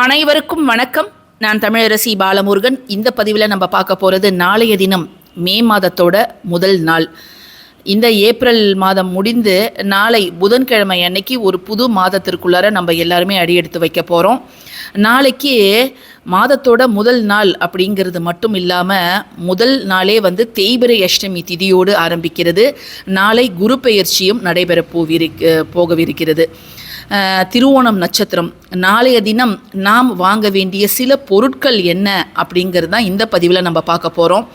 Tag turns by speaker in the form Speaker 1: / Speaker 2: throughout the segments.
Speaker 1: அனைவருக்கும் வணக்கம். நான் தமிழரசி பாலமுருகன். இந்த பதிவில் நம்ம பார்க்க போகிறது நாளைய தினம் மே மாதத்தோட முதல் நாள். இந்த ஏப்ரல் மாதம் முடிந்து நாளை புதன்கிழமை அன்னைக்கு ஒரு புது மாதத்திற்குள்ளார நம்ம எல்லாருமே அடியெடுத்து வைக்க போகிறோம் நாளைக்கு மாதத்தோட முதல் நாள் அப்படிங்கிறது மட்டும் இல்லாமல் முதல் நாளே வந்து தேய்பிரை அஷ்டமி திதியோடு ஆரம்பிக்கிறது. நாளை குரு பெயர்ச்சியும் நடைபெற போவிரு போகவிருக்கிறது. திருவோணம் நட்சத்திரம். நாளைய தினம் நாம் வாங்க வேண்டிய சில பொருட்கள் என்ன அப்படிங்கிறது தான் இந்த பதிவில் நம்ம பார்க்க போகிறோம்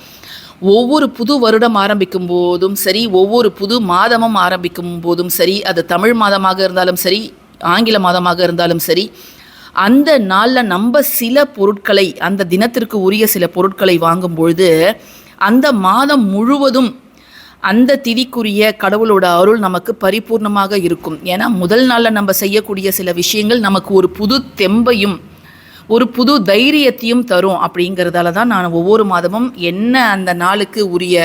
Speaker 1: ஒவ்வொரு புது வருடம் ஆரம்பிக்கும் போதும் சரி ஒவ்வொரு புது மாதமும் ஆரம்பிக்கும் போதும் சரி அது தமிழ் மாதமாக இருந்தாலும் சரி ஆங்கில மாதமாக இருந்தாலும் சரி அந்த நாளில் நம்ம சில பொருட்களை அந்த தினத்திற்கு உரிய சில பொருட்களை வாங்கும் பொழுது அந்த மாதம் முழுவதும் அந்த திதிக்குரிய கடவுளோட அருள் நமக்கு பரிபூர்ணமாக இருக்கும். ஏன்னா முதல் நாளில் நம்ம செய்யக்கூடிய சில விஷயங்கள் நமக்கு ஒரு புது தெம்பையும் ஒரு புது தைரியத்தையும் தரும் அப்படிங்கிறதால தான் நான் ஒவ்வொரு மாதமும் என்ன அந்த நாளுக்கு உரிய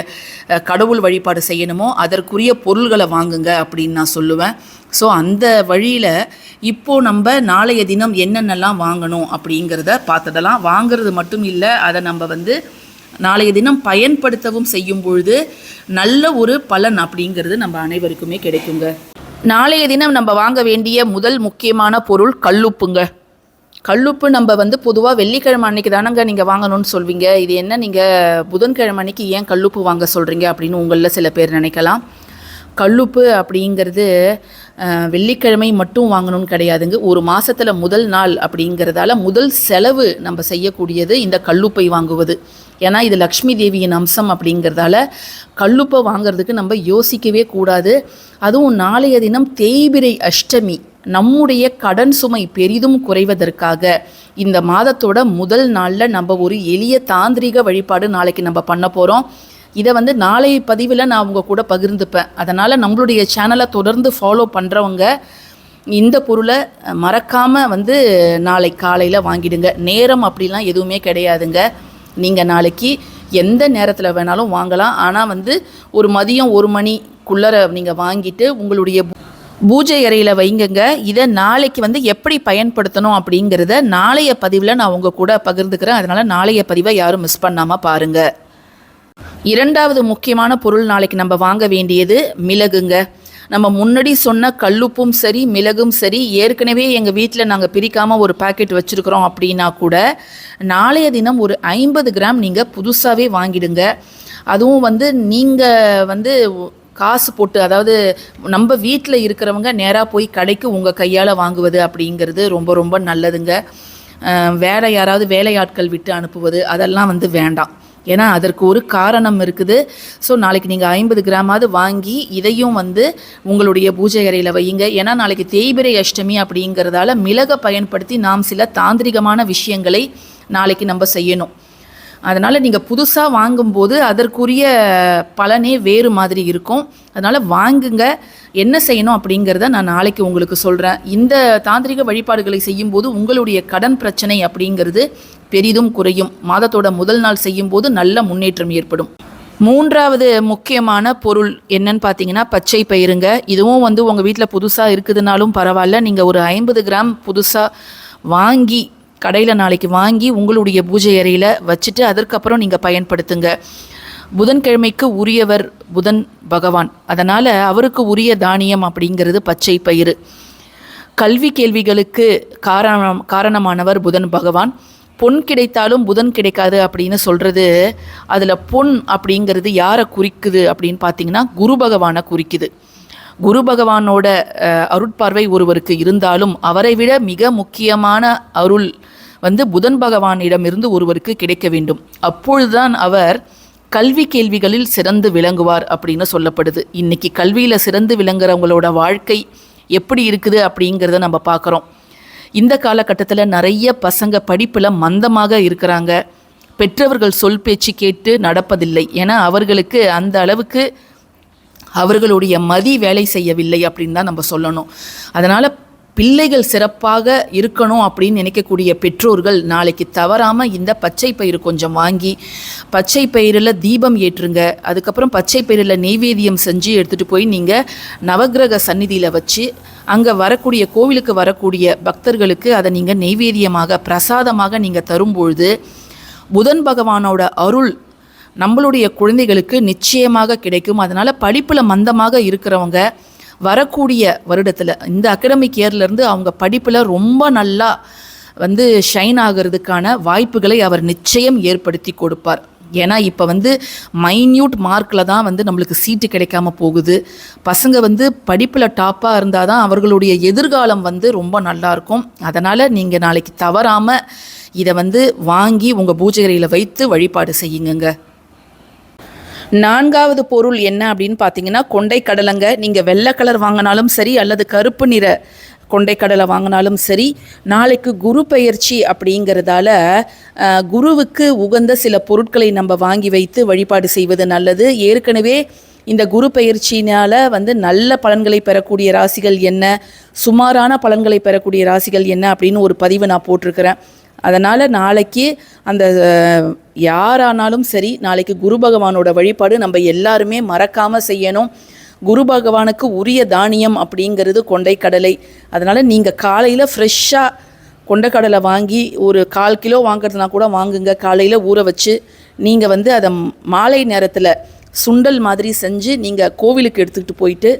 Speaker 1: கடவுள் வழிபாடு செய்யணுமோ அதற்குரிய பொருள்களை வாங்குங்க அப்படின்னு நான் சொல்லுவேன். ஸோ அந்த வழியில் இப்போது நம்ம நாளைய தினம் என்னென்னலாம் வாங்கணும் அப்படிங்கிறத பார்த்ததெல்லாம். வாங்குறது மட்டும் இல்லை அதை நம்ம வந்து நாளைய தினம் பயன்படுத்தவும் செய்யும் பொழுது நல்ல ஒரு பலன் அப்படிங்கிறது நம்ம அனைவருக்குமே கிடைக்குங்க. நாளைய தினம் நம்ம வாங்க வேண்டிய முதல் முக்கியமான பொருள் கல்லுப்புங்க. கல்லுப்பு நம்ம வந்து பொதுவாக வெள்ளிக்கிழமை அன்னைக்கு தானங்க நீங்கள் வாங்கணும்னு சொல்வீங்க. இது என்ன நீங்கள் புதன்கிழமை அன்னைக்கு ஏன் கல்லுப்பு வாங்க சொல்கிறீங்க அப்படின்னு உங்களில் சில பேர் நினைக்கலாம். கல்லுப்பு அப்படிங்கிறது வெள்ளிக்கிழமை மட்டும் வாங்கணும்னு கிடையாதுங்க. ஒரு மாதத்தில் முதல் நாள் அப்படிங்கிறதால முதல் செலவு நம்ம செய்யக்கூடியது இந்த கல்லுப்பை வாங்குவது. ஏன்னா இது லக்ஷ்மி தேவியின் அம்சம் அப்படிங்கிறதால கல்லுப்பை வாங்குறதுக்கு நம்ம யோசிக்கவே கூடாது. அதுவும் நாளைய தினம் தேய்பிரை அஷ்டமி நம்முடைய கடன் சுமை பெரிதும் குறைவதற்காக இந்த மாதத்தோட முதல் நாளில் நம்ம ஒரு எளிய தாந்திரிக வழிபாடு நாளைக்கு நம்ம பண்ண போகிறோம் இதை வந்து நாளை பதிவில் நான் அவங்க கூட பகிர்ந்துப்பேன். அதனால் நம்மளுடைய சேனலை தொடர்ந்து ஃபாலோ பண்ணுறவங்க இந்த பொருளை மறக்காமல் வந்து நாளை காலையில் வாங்கிடுங்க. நேரம் அப்படிலாம் எதுவுமே கிடையாதுங்க. நீங்கள் நாளைக்கு எந்த நேரத்தில் வேணாலும் வாங்கலாம். ஆனால் வந்து ஒரு மதியம் ஒரு மணிக்குள்ளர நீங்கள் வாங்கிட்டு உங்களுடைய பூஜை அறையில் வைங்கங்க. இதை நாளைக்கு வந்து எப்படி பயன்படுத்தணும் அப்படிங்கிறத நாளைய பதிவில் நான் உங்கள் கூட பகிர்ந்துக்கிறேன். அதனால் நாளைய பதிவை யாரும் மிஸ் பண்ணாமல் பாருங்கள் இரண்டாவது முக்கியமான பொருள் நாளைக்கு நம்ம வாங்க வேண்டியது மிளகுங்க. நம்ம முன்னாடி சொன்ன கல்லுப்பும் சரி மிளகும் சரி ஏற்கனவே எங்கள் வீட்டில் நாங்கள் பிரிக்காமல் ஒரு பாக்கெட் வச்சுருக்குறோம் அப்படின்னா கூட நாளைய தினம் ஒரு ஐம்பது கிராம் நீங்கள் புதுசாகவே வாங்கிடுங்க. அதுவும் வந்து நீங்கள் வந்து காசு போட்டு அதாவது நம்ம வீட்டில் இருக்கிறவங்க நேராக போய் கடைக்கு உங்கள் கையால் வாங்குவது அப்படிங்கிறது ரொம்ப ரொம்ப நல்லதுங்க. வேறு வேற யாராவது வேலையாட்கள் விட்டு அனுப்புவது அதெல்லாம் வந்து வேண்டாம். ஏன்னா அதற்கு ஒரு காரணம் இருக்குது. ஸோ நாளைக்கு நீங்கள் ஐம்பது கிராமாவது வாங்கி இதையும் வந்து உங்களுடைய பூஜை அறையில் வையுங்க. ஏன்னா நாளைக்கு தேய்பிரை அஷ்டமி அப்படிங்கிறதால மிளகை பயன்படுத்தி நாம் சில தாந்திரிகமான விஷயங்களை நாளைக்கு நம்ம செய்யணும். அதனால் நீங்கள் புதுசாக வாங்கும்போது அதற்குரிய பலனே வேறு மாதிரி இருக்கும். அதனால் வாங்குங்க என்ன செய்யணும் அப்படிங்கிறத நான் நாளைக்கு உங்களுக்கு சொல்கிறேன் இந்த தாந்திரிக வழிபாடுகளை செய்யும்போது உங்களுடைய கடன் பிரச்சனை அப்படிங்கிறது பெரிதும் குறையும். மாதத்தோட முதல் நாள் செய்யும்போது நல்ல முன்னேற்றம் ஏற்படும். மூன்றாவது முக்கியமான பொருள் என்னன்னு பார்த்தீங்கன்னா பச்சை பயிருங்க. இதுவும் வந்து உங்கள் வீட்டில் புதுசாக இருக்குதுனாலும் பரவாயில்ல. நீங்கள் ஒரு ஐம்பது கிராம் புதுசாக வாங்கி கடையில் நாளைக்கு வாங்கி உங்களுடைய பூஜை அறையில் வச்சுட்டு அதற்கப்புறம் நீங்கள் பயன்படுத்துங்க. புதன்கிழமைக்கு உரியவர் புதன் பகவான். அதனால் அவருக்கு உரிய தானியம் அப்படிங்கிறது பச்சை பயிறு. கல்வி கேள்விகளுக்கு காரணம் காரணமானவர் புதன் பகவான். பொன் கிடைத்தாலும் புதன் கிடைக்காது அப்படின்னு சொல்கிறது அதில் பொன் அப்படிங்கிறது யாரை குறிக்குது அப்படின்னு பார்த்தீங்கன்னா குரு பகவானை குறிக்குது. குரு பகவானோட அருட்பார்வை ஒருவருக்கு இருந்தாலும் அவரை விட மிக முக்கியமான அருள் வந்து புதன் பகவானிடமிருந்து ஒருவருக்கு கிடைக்க வேண்டும். அப்பொழுதுதான் அவர் கல்வி கேள்விகளில் சிறந்து விளங்குவார் அப்படின்னு சொல்லப்படுது. இன்னைக்கு கல்வியில் சிறந்து விளங்குறவங்களோட வாழ்க்கை எப்படி இருக்குது அப்படிங்கிறத நம்ம பார்க்குறோம். இந்த காலகட்டத்தில் நிறைய பசங்க படிப்பில் மந்தமாக இருக்கிறாங்க. பெற்றவர்கள் சொல் பேச்சு கேட்டு நடப்பதில்லை. ஏன்னா அவர்களுக்கு அந்த அளவுக்கு அவர்களுடைய மதி வேலை செய்யவில்லை அப்படின்னு தான் நம்ம சொல்லணும். அதனால் பிள்ளைகள் சிறப்பாக இருக்கணும் அப்படின்னு நினைக்கக்கூடிய பெற்றோர்கள் நாளைக்கு தவறாமல் இந்த பச்சை பயிறு கொஞ்சம் வாங்கி பச்சை பயிரில் தீபம் ஏற்றுங்க அதுக்கப்புறம் பச்சை பயிரில் நெய்வேதியம் செஞ்சு எடுத்துகிட்டு போய் நீங்கள் நவக்கிரக சந்நிதியில் வச்சு அங்கே வரக்கூடிய கோவிலுக்கு வரக்கூடிய பக்தர்களுக்கு அதை நீங்கள் நெய்வேதியமாக பிரசாதமாக நீங்கள் தரும்பொழுது புதன் பகவானோட அருள் நம்மளுடைய குழந்தைகளுக்கு நிச்சயமாக கிடைக்கும். அதனால் படிப்பில் மந்தமாக இருக்கிறவங்க வரக்கூடிய வருடத்தில் இந்த அகடமிக் இயர்லேருந்து அவங்க படிப்பில் ரொம்ப நல்லா வந்து ஷைன் ஆகிறதுக்கான வாய்ப்புகளை அவர் நிச்சயம் ஏற்படுத்தி கொடுப்பார். ஏன்னா இப்போ வந்து மைன்யூட் மார்க்கில் தான் வந்து நம்மளுக்கு சீட்டு கிடைக்காம போகுது. பசங்க வந்து படிப்பில் டாப்பாக இருந்தால் தான் அவர்களுடைய எதிர்காலம் வந்து ரொம்ப நல்லாயிருக்கும் அதனால் நீங்கள் நாளைக்கு தவறாமல் இதை வந்து வாங்கி உங்கள் பூஜைகளில் வைத்து வழிபாடு செய்யுங்கங்க. நான்காவது பொருள் என்ன அப்படின்னு பார்த்தீங்கன்னா கொண்டை கடலைங்க. நீங்கள் வெள்ளை கலர் வாங்கினாலும் சரி அல்லது கருப்பு நிற கொண்டை கடலை வாங்கினாலும் சரி நாளைக்கு குரு பெயர்ச்சி அப்படிங்கிறதால குருவுக்கு உகந்த சில பொருட்களை நம்ம வாங்கி வைத்து வழிபாடு செய்வது நல்லது. ஏற்கனவே இந்த குரு பெயர்ச்சினால் வந்து நல்ல பலன்களை பெறக்கூடிய ராசிகள் என்ன? சுமாரான பலன்களை பெறக்கூடிய ராசிகள் என்ன அப்படின்னு ஒரு பதிவு நான் போட்டிருக்கிறேன். அதனால் நாளைக்கு அந்த யாரானாலும் சரி நாளைக்கு குரு பகவானோட வழிபாடு நம்ம எல்லாருமே மறக்காமல் செய்யணும். குரு பகவானுக்கு உரிய தானியம் அப்படிங்கிறது கொண்டைக்கடலை. அதனால் நீங்கள் காலையில் ஃப்ரெஷ்ஷாக கொண்டைக்கடலை வாங்கி ஒரு கால் கிலோ வாங்குறதுனா கூட வாங்குங்க. காலையில் ஊற வச்சு நீங்கள் வந்து அதை மாலை நேரத்தில் சுண்டல் மாதிரி செஞ்சு நீங்கள் கோவிலுக்கு எடுத்துக்கிட்டு போயிட்டு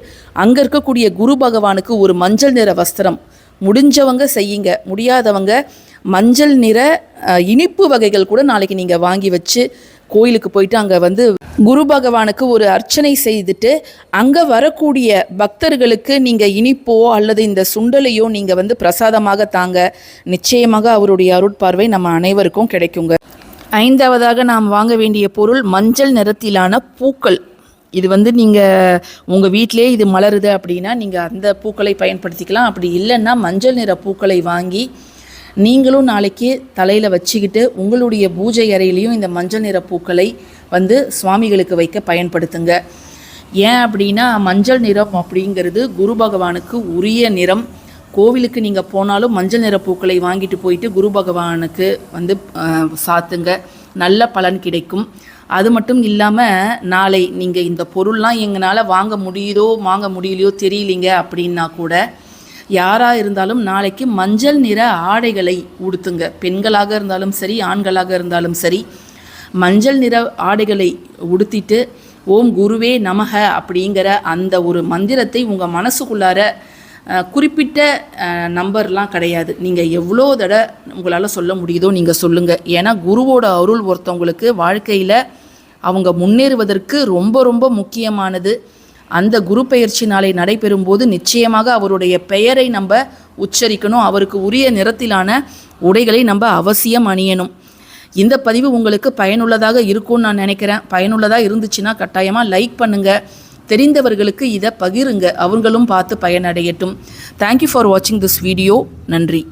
Speaker 1: அங்கே இருக்கக்கூடிய குரு பகவானுக்கு ஒரு மஞ்சள் நிற வஸ்திரம். முடிஞ்சவங்க செய்யுங்க. முடியாதவங்க மஞ்சள் நிற இனிப்பு வகைகள் கூட நாளைக்கு நீங்கள் வாங்கி வச்சு கோயிலுக்கு போயிட்டு அங்கே வந்து குரு பகவானுக்கு ஒரு அர்ச்சனை செய்துட்டு அங்கே வரக்கூடிய பக்தர்களுக்கு நீங்கள் இனிப்போ அல்லது இந்த சுண்டலையோ நீங்கள் வந்து பிரசாதமாக தாங்க நிச்சயமாக அவருடைய அருட்பார்வை நம்ம அனைவருக்கும் கிடைக்குங்க. ஐந்தாவதாக நாம் வாங்க வேண்டிய பொருள் மஞ்சள் நிறத்திலான பூக்கள். இது வந்து நீங்கள் உங்கள் வீட்டிலே இது மலருது அப்படின்னா நீங்கள் அந்த பூக்களை பயன்படுத்திக்கலாம். அப்படி இல்லைன்னா மஞ்சள் நிற பூக்களை வாங்கி நீங்களும் நாளைக்கு தலையில் வச்சுக்கிட்டு உங்களுடைய பூஜை அறையிலையும் இந்த மஞ்சள் நிற பூக்களை வந்து சுவாமிகளுக்கு வைக்க பயன்படுத்துங்க. ஏன் அப்படின்னா மஞ்சள் நிறம் அப்படிங்கிறது குரு பகவானுக்கு உரிய நிறம். கோவிலுக்கு நீங்கள் போனாலும் மஞ்சள் நிற பூக்களை வாங்கிட்டு போயிட்டு குரு பகவானுக்கு வந்து சாத்துங்க. நல்ல பலன் கிடைக்கும். அது மட்டும் இல்லாமல் நாளை நீங்கள் இந்த பொருள்லாம் எங்களால் வாங்க முடியுதோ வாங்க முடியலையோ தெரியலீங்க அப்படின்னா கூட யாராக இருந்தாலும் நாளைக்கு மஞ்சள் நிற ஆடைகளை உடுத்துங்க. பெண்களாக இருந்தாலும் சரி ஆண்களாக இருந்தாலும் சரி மஞ்சள் நிற ஆடைகளை உடுத்திட்டு ஓம் குருவே நமக அப்படிங்கிற அந்த ஒரு மந்திரத்தை உங்கள் மனசுக்குள்ளார குறிப்பிட்ட நம்பர்லாம் கிடையாது. நீங்கள் எவ்வளோ தடவை உங்களால் சொல்ல முடியுதோ நீங்கள் சொல்லுங்கள் ஏன்னா குருவோட அருள் ஒருத்தவங்களுக்கு வாழ்க்கையில் அவங்க முன்னேறுவதற்கு ரொம்ப ரொம்ப முக்கியமானது. அந்த குரு பெயர்ச்சி நாளை நடைபெறும்போது நிச்சயமாக அவருடைய பெயரை நம்ம உச்சரிக்கணும். அவருக்கு உரிய நிறத்திலான உடைகளை நம்ம அவசியம் அணியணும். இந்த பதிவு உங்களுக்கு பயனுள்ளதாக இருக்கும்னு நான் நினைக்கிறேன். பயனுள்ளதாக இருந்துச்சுன்னா கட்டாயமாக லைக் பண்ணுங்கள் தெரிந்தவர்களுக்கு இதை பகிருங்க. அவங்களும் பார்த்து பயனடையட்டும். தேங்க்யூ ஃபார் வாட்சிங் திஸ் வீடியோ நன்றி.